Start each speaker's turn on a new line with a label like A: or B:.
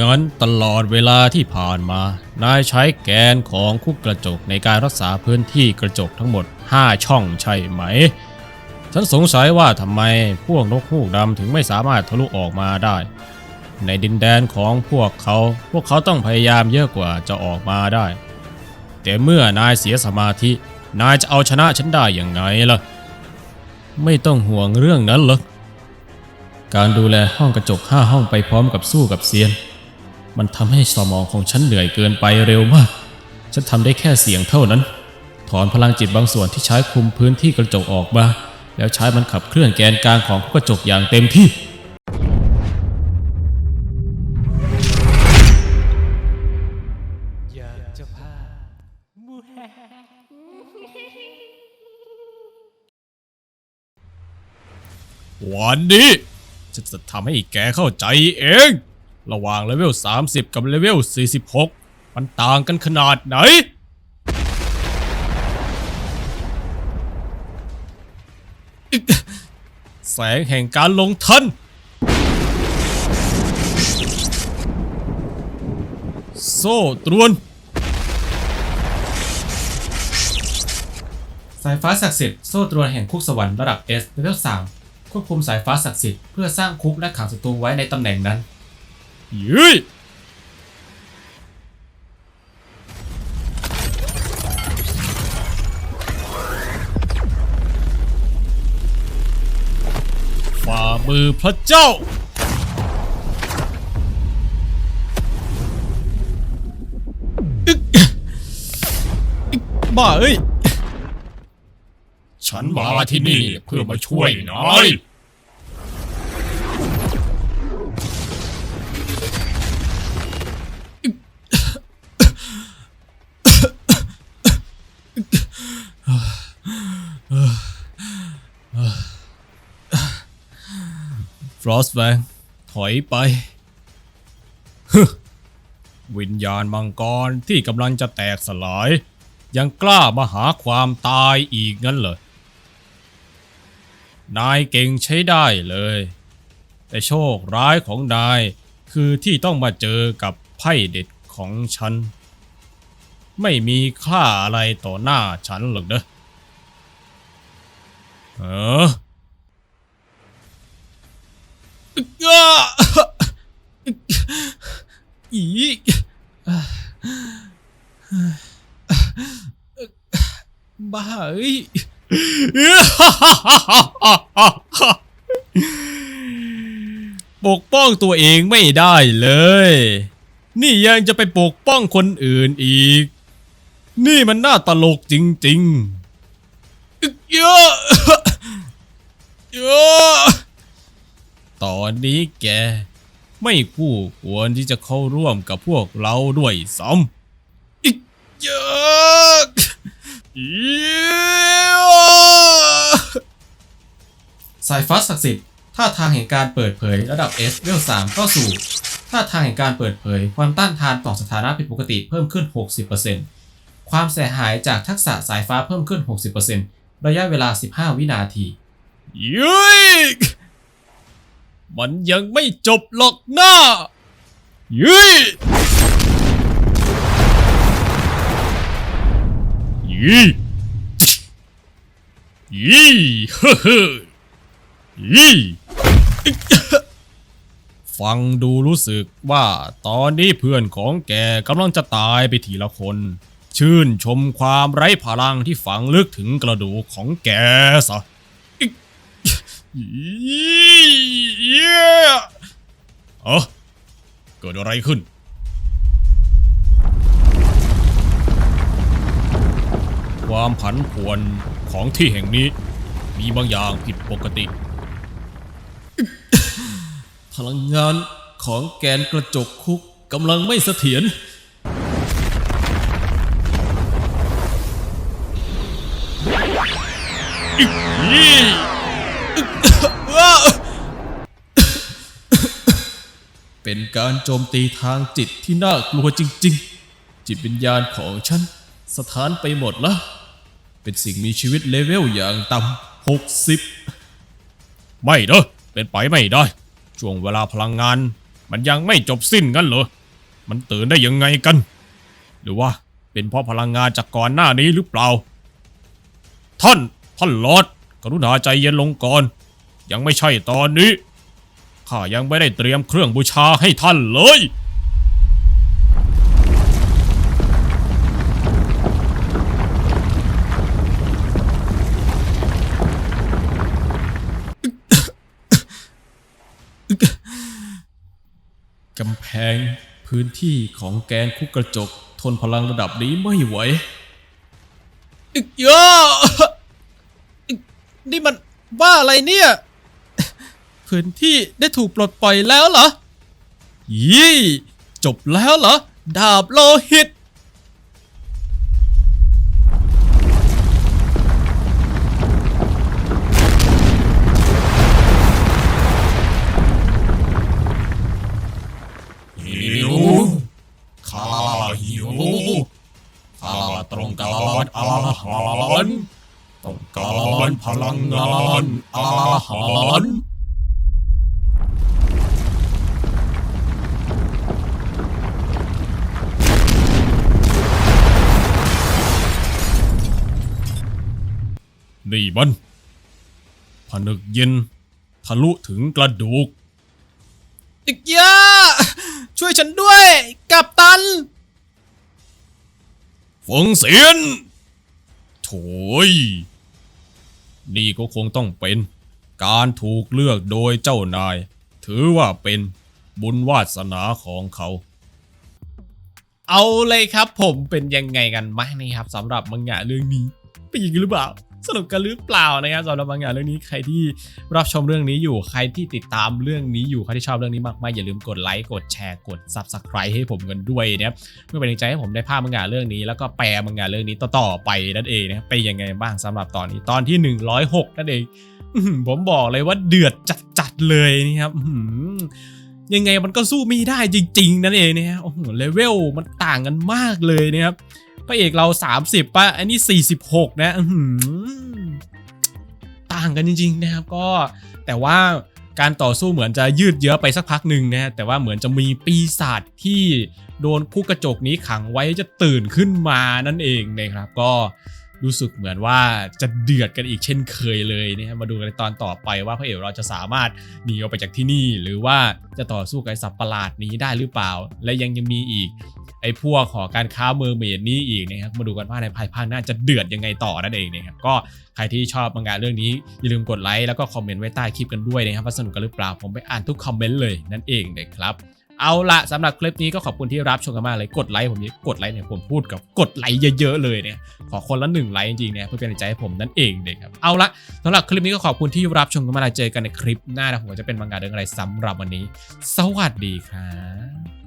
A: งั้นตลอดเวลาที่ผ่านมา นายใช้แกนของคุกกระจกในการรักษาพื้นที่กระจกทั้งหมด 5 ช่องใช่ไหม ฉันสงสัยว่าทำไมพวกนกฮูกดำถึงไม่สามารถทะลุออกมาได้ ในดินแดนของพวกเขา พวกเขาต้องพยายามเยอะกว่าจะออกมาได้ แต่เมื่อนายเสียสมาธิ นายจะเอาชนะฉันได้อย่างไงล่ะ ไม่ต้องห่วงเรื่องนั้นหรอก การดูแลห้องกระจกห้าห้องไปพร้อมกับสู้กับเซียน มันทำให้สมองของฉันเหนื่อยเกินไปเร็วมาก ฉันทำได้แค่เสียงเท่านั้น ถอนพลังจิตบางส่วนที่ใช้คุมพื้นที่กระจกออกมา แล้วใช้มันขับเคลื่อนแกนกลางของกระจกอย่างเต็มที่
B: อยากจะพามูแฮ
A: วันนี้ ฉันจะทำให้แกเข้าใจเอง ระหว่างเลเวล 30 กับเลเวล 46 มันต่างกันขนาดไหน แสงแห่งการลงทัน โซ่ตรวน
C: สายฟ้าศักดิ์สิทธิ์โซ่ตรวนแห่งคุกสวรรค์ระดับ S เลเวล 3 ควบคุมสายฟ้าศักดิ์สิทธิ์เพื่อสร้างคุกและขังศัตรูไว้ในตำแหน่งนั้น
A: ยืยฝ่ามือพระเจ้าอึกบ้าเอ้ย ฉันมาที่นี่เพื่อมาช่วยนายฟรอสแวงถอยไปฮึวิญญาณมังกรที่กำลังจะแตกสลาย ยังกล้ามาหาความตายอีกงั้นเหรอ นายเก่งใช้ได้เลย แต่โชคร้ายของนายคือที่ต้องมาเจอกับไพ่เด็ดของฉัน ไม่มีค่าอะไรต่อหน้าฉันหรอกเด้อเอออ้าอีบ้าเอ้ย ปกป้องตัวเองไม่ได้เลย นี่ยังจะไปปกป้องคนอื่นอีก นี่มันน่าตลกจริงๆเยอะเยอะตอนนี้แก ไม่คู่ควรที่จะเข้าร่วมกับพวกเราด้วยซ้ำอีกเยอะอีก
C: สายฟ้าศักดิ์สิทธิ์ท่าทางแห่งการเปิดเผยระดับ S เลเวล3เข้าสู่ท่าทางแห่งการเปิดเผย ความต้านทานต่อสถานะผิดปกติเพิ่มขึ้น 60%ความเสียหายจากทักษะสายฟ้าเพิ่มขึ้น 60%ระยะเวลา 15 วินาที
A: ยุยมันยังไม่จบหรอกนะยุยยี่ยี่เฮ้เฮ้อ ยี่ฟังดูรู้สึกว่าตอนนี้เพื่อนของแกกำลังจะตายไปทีละคน ชื่นชมความไร้พลังที่ฝังลึกถึงกระดูกของแกซะเออเกิดอะไรขึ้นความผันผวนของที่แห่งนี้ มีบางอย่างผิดปกติ พลังงานของแกนกระจกคุกกำลังไม่เสถียรเป็นการโจมตีทางจิตที่น่ากลัวจริง ๆ จิตวิญญาณของฉันสถานไปหมดล้วเป็นสิ่งมีชีวิตเลเวลอย่างต่ำหกสิบไม่เนอะ เป็นไปไม่ได้ ช่วงเวลาพลังงาน มันยังไม่จบสิ้นกันเหรอ มันตื่นได้ยังไงกัน หรือว่าเป็นเพราะพลังงานจากก่อนหน้านี้หรือเปล่า ท่านท่านลอดกรุณาใจเย็นลงก่อน ยังไม่ใช่ตอนนี้ ข้ายังไม่ได้เตรียมเครื่องบูชาให้ท่านเลย กำแพงพื้นที่ของแกนคุกกระจก ทนพลังระดับนี้ไม่ไหวอึกเยอะอึกนี่มันบ้าอะไรเนี่ย พื้นที่ได้ถูกปลดปล่อยแล้วเหรอ ยี่ จบแล้วเหรอ ดาบโลหิต พลังงานอาหารนี่มันผนึกเย็น ทะลุถึงกระดูกอีกยาช่วยฉันด้วย กับตันฟงเสียนโถย นี่ก็คงต้องเป็น การถูกเลือกโดยเจ้านาย ถือว่าเป็นบุญวาสนาของเขา เอาเลยครับผมเป็นยังไงกันบ้างนี่ครับสำหรับมังงะเรื่องนี้เป็นยังไงหรือเปล่า สนุกกันหรือเปล่านะครับสำหรับมังงเรื่องนี้ใครที่รับชมเรื่องนี้อยู่ใครที่ติดตามเรื่องนี้อยู่ใครที่ชอบเรื่องนี้มากๆอย่าลืมกดไลค์กดแชร์กด subscribe ให้ผมกันด้วยนะครับเพื่อเป็นกำลังใจให้ผมได้ภาพมังงเรื่องนี้ แล้วก็แปลมังงเรื่องนี้ต่อๆไปนั่นเองนะครับเป็นยังไงบ้างสำหรับตอนนี้ตอนที่ 106นั่นเองอื้อหือผมบอกเลยว่าเดือดจัดๆเลยนะครับยังไงมันก็สู้ไม่ได้จริง ๆ นั่นเองนะฮะโอ้โหเลเวลมันต่างกันมากเลยนะครับ ระเอกเรา 30ป่ะอันนี้ 46 นะหืต่างกันจริง ๆ นะครับก็แต่ว่าการต่อสู้เหมือนจะยืดเยื้อไปสักพักหนึ่งนะฮะแต่ว่าเหมือนจะมีปีศาจที่โดนผู้กระจกนี้ขังไว้จะตื่นขึ้นมานั่นเองนะครับก็ รู้สึกเหมือนว่าจะเดือดกันอีกเช่นเคยเลยนะครับมาดูกันในตอนต่อไปว่าพระเอกเราจะสามารถหนีออกไปจากที่นี่ หรือว่าจะต่อสู้กับสัตว์ประหลาดนี้ได้หรือเปล่า และยังยังมีอีก ไอ้พวกหอการค้าเมอร์เมดนี้อีกนะครับมาดูกันว่าในภายภาคหน้าจะเดือดยังไงต่อนั่นเองนะครับก็ใครที่ชอบมังงะเรื่องนี้อย่าลืมกดไลค์แล้วก็คอมเมนต์ไว้ใต้คลิปกันด้วยนะครับว่าสนุกกันหรือเปล่าผมไปอ่านทุกคอมเมนต์เลยนั่นเองนะครับ เอาละสำหรับคลิปนี้ก็ขอบคุณที่รับชมกันมากเลยกดไลค์ผมนี้กดไลค์เนี่ยผมพูดกับกดไลค์เยอะๆเลยเนี่ยขอคนละหนึ่งไลค์จริงๆเนี่ยเพื่อเป็นกำลังใจให้ผมนั่นเองเด็กครับเอาละสำหรับคลิปนี้ก็ขอบคุณที่รับชมกันมาแล้วเจอกันในคลิปหน้านะผมจะเป็นมังงะเรื่องอะไรสำหรับวันนี้ สวัสดีครับ